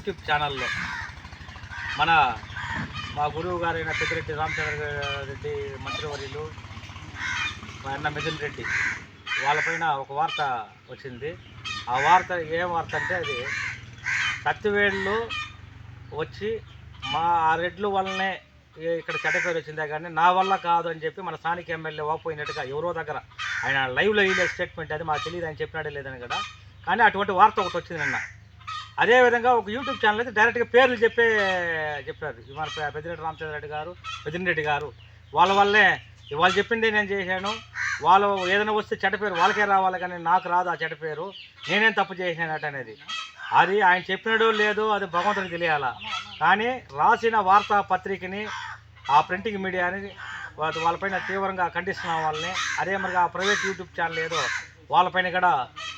YouTube ఛానల్లో మన మా గురువు గారైన పెద్దిరెడ్డి రామచంద్ర రెడ్డి మంత్రివర్యులు మా అన్న మిథున్ రెడ్డి వాళ్ళపైన ఒక వార్త వచ్చింది. ఆ వార్త ఏ వార్త అంటే అది సత్యవేళ్ళు వచ్చి మా ఆ రెడ్లు వల్లనే ఇక్కడ చెడ్డ పేరు వచ్చిందే కానీ నా వల్ల కాదు అని చెప్పి మన స్థానిక ఎమ్మెల్యే వాపోయినట్టుగా ఎవరో దగ్గర ఆయన లైవ్లో ఇదే స్టేట్మెంట్ అది మాకు తెలియదు ఆయన చెప్పినాడే లేదని కూడా కానీ అటువంటి వార్త ఒకటి వచ్చింది నిన్న. అదేవిధంగా ఒక యూట్యూబ్ ఛానల్ అయితే డైరెక్ట్గా పేర్లు చెప్పే చెప్పారు. మన పెద్దిరెడ్డి రామచంద్ర రెడ్డి గారు పెద్దిరెడ్డి రెడ్డి గారు. వాళ్ళ వల్లే వాళ్ళు చెప్పిందే నేను చేశాను. వాళ్ళు ఏదైనా వస్తే చెడ్డ పేరు వాళ్ళకే రావాలి కానీ నాకు రాదు ఆ చెడ్డ పేరు. నేనేం తప్పు చేసినట్టు అనేది. అది ఆయన చెప్పినాడో లేదో అది భగవంతుడికి తెలియాలా. కానీ రాసిన వార్తాపత్రికని ఆ ప్రింటింగ్ మీడియాని వాళ్ళపైన తీవ్రంగా ఖండిస్తున్నాం వాళ్ళని. అదే మరి ఆ ప్రైవేట్ యూట్యూబ్ ఛానల్ ఏదో వాళ్ళపైన కూడా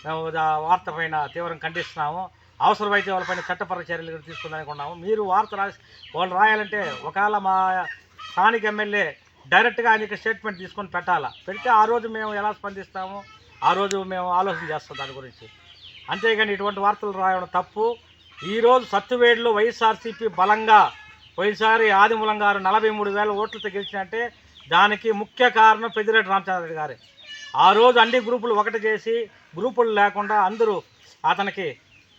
మేము వార్త పైన తీవ్రంగా ఖండిస్తున్నాము. అవసరమైతే వాళ్ళపైన చట్టపర చర్యలు కూడా తీసుకుందానుకున్నాము మీరు వార్త రాసి వాళ్ళు రాయాలంటే ఒకవేళ మా స్థానిక ఎమ్మెల్యే డైరెక్ట్గా ఆయనకి స్టేట్మెంట్ తీసుకొని పెట్టాలా? పెడితే ఆ రోజు మేము ఎలా స్పందిస్తాము? ఆ రోజు మేము ఆలోచన చేస్తాం దాని గురించి. అంతేగాని ఇటువంటి వార్తలు రాయడం తప్పు. ఈరోజు సత్తువేడులో వైఎస్ఆర్సీపీ బలంగా పోయినసారి ఆదిమూలం గారు నలభై మూడు వేల ఓట్లతో గెలిచినట్టే దానికి ముఖ్య కారణం పెద్దిరెడ్డి రామచంద్రరెడ్డి గారే. ఆ రోజు అన్ని గ్రూపులు ఒకటి చేసి గ్రూపులు లేకుండా అందరూ అతనికి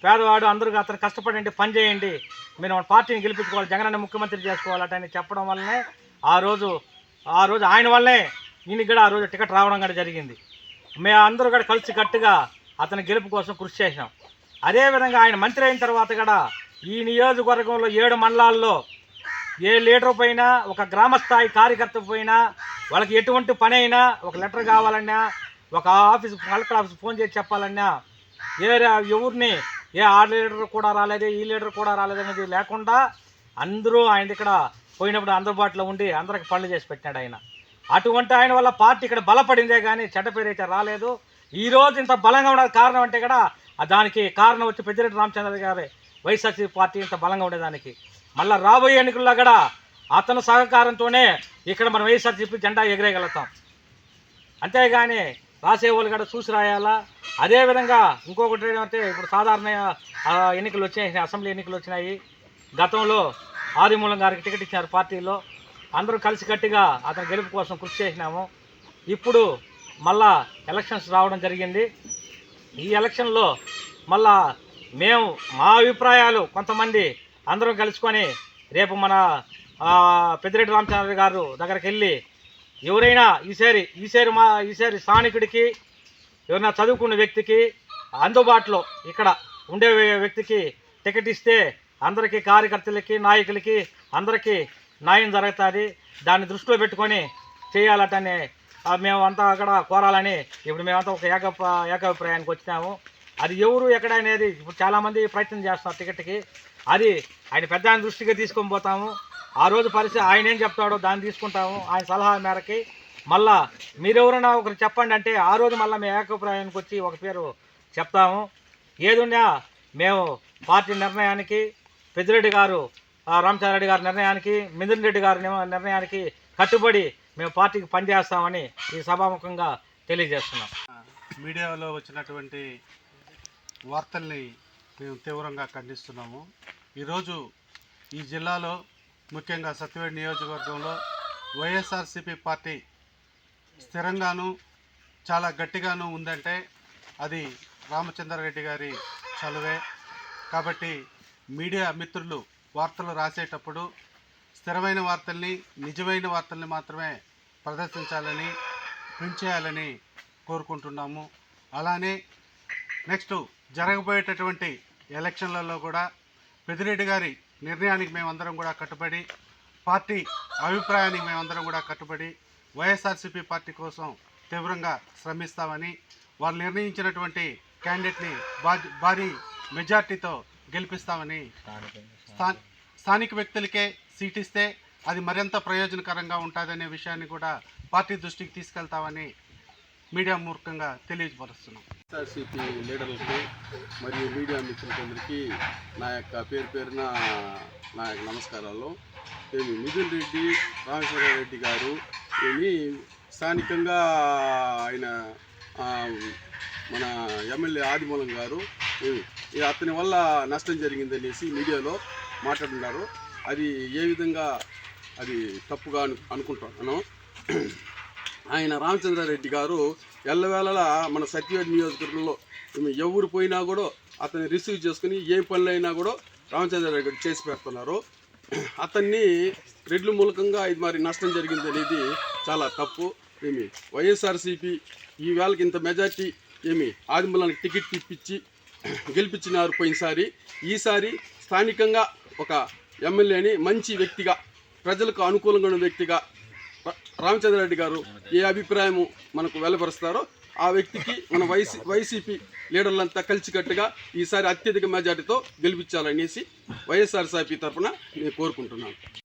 పేదవాడు అందరూ అతను కష్టపడండి పని చేయండి. మీరు పార్టీని గెలిపించుకోవాలి జగనన్న ముఖ్యమంత్రి చేసుకోవాలట అని చెప్పడం వల్లనే ఆ రోజు ఆ రోజు ఆయన వల్లే నేను కూడా ఆ రోజు టికెట్ రావడం కూడా జరిగింది. మేము అందరూ కూడా కలిసి కట్టుగా అతని గెలుపు కోసం కృషి చేసినాం అదేవిధంగా ఆయన మంత్రి అయిన తర్వాత కూడా ఈ నియోజకవర్గంలో ఏడు మండలాల్లో ఏ లీడర్ పైన ఒక గ్రామస్థాయి కార్యకర్త పైన వాళ్ళకి ఎటువంటి పని అయినా ఒక లెటర్ కావాలన్నా ఒక ఆఫీస్ కలెక్టర్ ఆఫీస్ ఫోన్ చేసి చెప్పాలన్నా ఏ ఎవరిని ఏ ఆ లీడర్ కూడా రాలేదు ఈ లీడర్ కూడా రాలేదు అనేది లేకుండా అందరూ ఆయన ఇక్కడ పోయినప్పుడు అందుబాటులో ఉండి అందరికి పనులు చేసి పెట్టినాడు ఆయన. అటువంటి ఆయన వల్ల పార్టీ ఇక్కడ బలపడిందే కానీ చెడ్డ పేరు అయితే రాలేదు. ఈ రోజు ఇంత బలంగా ఉండడానికి కారణం అంటే కూడా దానికి కారణం వచ్చి పెద్దిరెడ్డి రామచంద్ర గారే. వైఎస్ఆర్సీ పార్టీ ఇంత బలంగా ఉండేదానికి. మళ్ళీ రాబోయే ఎన్నికల్లో కూడా అతని సహకారంతోనే ఇక్కడ మనం వైఎస్ఆర్సీపీ జెండా ఎగిరేయగలుగుతాం. అంతేగాని రాసేవాళ్ళు కూడా చూసి రాయాలా? అదేవిధంగా ఇంకొకటి ఏంటంటే ఇప్పుడు సాధారణ ఎన్నికలు వచ్చినాయి అసెంబ్లీ ఎన్నికలు వచ్చినాయి. గతంలో ఆదిమూలం గారికి టికెట్ ఇచ్చారు పార్టీలో. అందరూ కలిసికట్టుగా అతని గెలుపు కోసం కృషి చేసినాము. ఇప్పుడు మళ్ళా ఎలక్షన్స్ రావడం జరిగింది. ఈ ఎలక్షన్లో మళ్ళా మేము మా అభిప్రాయాలు కొంతమంది అందరం కలుసుకొని రేపు మన పెద్దిరెడ్డి రామచంద్ర గారు దగ్గరికి వెళ్ళి ఎవరైనా ఈసారి ఈసారి మా ఈసారి స్థానికుడికి ఎవరైనా చదువుకున్న వ్యక్తికి అందుబాటులో ఇక్కడ ఉండే వ్యక్తికి టికెట్ ఇస్తే అందరికీ కార్యకర్తలకి నాయకులకి అందరికీ న్యాయం జరుగుతుంది. దాన్ని దృష్టిలో పెట్టుకొని చేయాలటని మేమంతా అక్కడ కోరాలని ఇప్పుడు మేమంతా ఒక ఏక ఏకాభిప్రాయానికి వచ్చినాము. అది ఎవరు ఎక్కడ అనేది ఇప్పుడు చాలామంది ప్రయత్నం చేస్తున్నారు టికెట్కి. అది ఆయన పెద్ద దృష్టిగా దృష్టికి తీసుకొని పోతాము. ఆ రోజు పరిస్థితి ఆయన ఏం చెప్తాడో దాన్ని తీసుకుంటాము. ఆయన సలహా మేరకి మళ్ళా మీరెవరైనా ఒకరు చెప్పండి అంటే ఆ రోజు మళ్ళీ మేము ఏకాభిప్రాయానికి వచ్చి ఒక పేరు చెప్తాము. ఏదున్నా మేము పార్టీ నిర్ణయానికి పెద్దిరెడ్డి గారు ఆ, రామచంద్రరెడ్డి గారి నిర్ణయానికి మిథున్ రెడ్డి గారి నిర్ణయానికి కట్టుబడి మేము పార్టీకి పనిచేస్తామని ఈ సభాముఖంగా తెలియజేస్తున్నాం. మీడియాలో వచ్చినటువంటి వార్తల్ని మేము తీవ్రంగా ఖండిస్తున్నాము. ఈరోజు ఈ జిల్లాలో ముఖ్యంగా సత్యవేడి నియోజకవర్గంలో వైఎస్ఆర్సిపి పార్టీ స్థిరంగాను చాలా గట్టిగాను ఉందంటే అది రామచంద్రారెడ్డి గారి చలువే. కాబట్టి మీడియా మిత్రులు వార్తలు రాసేటప్పుడు స్థిరమైన వార్తల్ని నిజమైన వార్తల్ని మాత్రమే ప్రదర్శించాలని ప్రింట్ చేయాలని కోరుకుంటున్నాము. అలానే నెక్స్ట్ జరగబోయేటటువంటి ఎలక్షన్లలో కూడా పెదిరెడ్డి గారి నిర్ణయానికి మేమందరం కూడా కట్టుబడి పార్టీ అభిప్రాయానికి మేమందరం కూడా కట్టుబడి వైఎస్ఆర్సీపీ పార్టీ కోసం తీవ్రంగా శ్రమిస్తామని వారు నిర్ణయించినటువంటి క్యాండిడేట్ని భారీ భారీ మెజార్టీతో గెలిపిస్తామని స్థా స్థానిక వ్యక్తులకే సీట్ ఇస్తే అది మరింత ప్రయోజనకరంగా ఉంటుందనే విషయాన్ని కూడా పార్టీ దృష్టికి తీసుకెళ్తామని మీడియా మూర్ఖంగా తెలియపరుస్తున్నాం వైఎస్ఆర్సీపీ లీడర్లకి మరియు మీడియా మిత్రులందరికీ నా యొక్క పేరు పేరున నా యొక్క నమస్కారాలు. ఏమి మిథున్ రెడ్డి రామేశ్వరరెడ్డి గారు. ఏమి స్థానికంగా ఆయన మన ఎమ్మెల్యే ఆదిమూలం గారు. ఈ అతని వల్ల నష్టం జరిగిందనేసి మీడియాలో మాట్లాడుతున్నారు. అది ఏ విధంగా అది తప్పుగా అను అనుకుంటున్నాను. ఆయన రామచంద్రారెడ్డి గారు ఎల్లవేళలా మన సత్యవేడ్ నియోజకవర్గంలో ఈమె ఎవరు పోయినా కూడా అతన్ని రిసీవ్ చేసుకుని ఏ పనులైనా కూడా రామచంద్రారెడ్డి గారు చేసి పెడుతున్నారు. అతన్ని రెడ్ల మూలకంగా ఇది మరి నష్టం జరిగింది అనేది చాలా తప్పు. ఏమి? వైఎస్ఆర్సీపీ ఈ వేళకి ఇంత మెజార్టీ ఏమి? ఆదిమూలానికి టికెట్ ఇప్పించి గెలిపించినారు పోయినసారి. ఈసారి స్థానికంగా ఒక ఎమ్మెల్యేని మంచి వ్యక్తిగా ప్రజలకు అనుకూలంగా ఉన్న వ్యక్తిగా రామచంద్రరెడ్డి గారు ఏ అభిప్రాయము మనకు వెలపరుస్తారో ఆ వ్యక్తికి మన వైసీ వైసీపీ లీడర్లంతా కలిసికట్టుగా ఈసారి అత్యధిక మెజార్టీతో గెలిపించాలనేసి వైఎస్ఆర్సీపీ తరఫున నేను కోరుకుంటున్నాను.